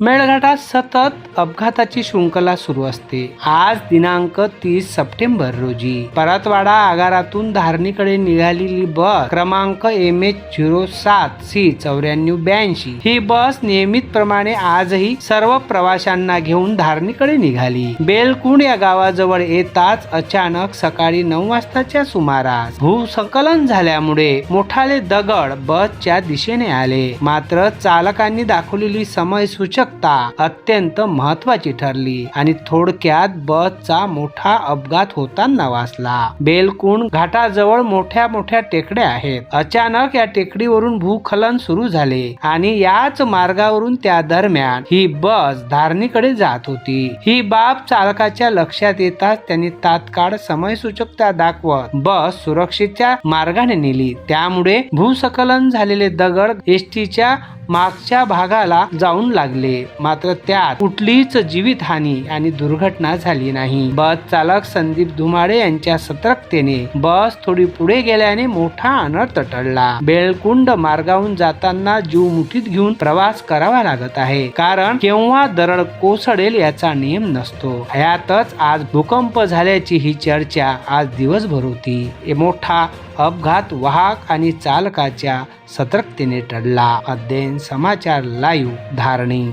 मेळघाटात सतत अपघाताची शृंखला सुरू असते. आज दिनांक तीस सप्टेंबर रोजी. परतवाडा आगारातून धारणीकडे निघालेली बस क्रमांक एम एच झिरो सात सी चौऱ्याण्णव ब्याऐंशी. ही बस नियमितप्रमाणे आजही सर्व प्रवाशांना घेऊन धारणीकडे निघाली. बेलकुंड या गावाजवळ येताच अचानक सकाळी नऊ वाजताच्या सुमारास भूसंकलन झाल्यामुळे मोठाले दगड बसच्या दिशेने आले. मात्र चालकांनी दाखवलेली समय सूचक सूचकता अत्यंत महत्वाची ठरली आणि थोडक्यात बसचा मोठा अपघात होताना वाचला. बेलकुंड घाटाजवळ मोठ्या मोठ्या टेकड्या आहेत. अचानक या टेकडीवरून भूखलन सुरू झाले आणि याच मार्गावरून त्या दरम्यान ही बस धारणीकडे जात होती. ही बाब चालकाच्या लक्षात येताच त्यांनी तात्काळ समयसूचकता दाखवत बस सुरक्षेच्या मार्गाने नेली. त्यामुळे भूसकलन झालेले दगड एसटीच्या मागच्या भागाला जाऊन लागले. मात्र त्यात कुठलीच जीवितहानी आणि दुर्घटना झाली नाही. बस चालक संदीप धुमाडे यांच्या सतर्कतेने बस थोडी पुढे गेल्याने मोठा अनर्थ टळला. बेळकुंड मार्गाहून जाताना जीव मुठीत घेऊन प्रवास करावा लागत आहे. कारण केव्हा दरड कोसळेल याचा नियम नसतो. ह्यातच आज भूकंप झाल्याची ही चर्चा आज दिवसभर होती. मोठा अपघात वाहक आणि चालकाच्या सतर्कतेने टळला अध्ययन समाचार लाईव्ह धारणी.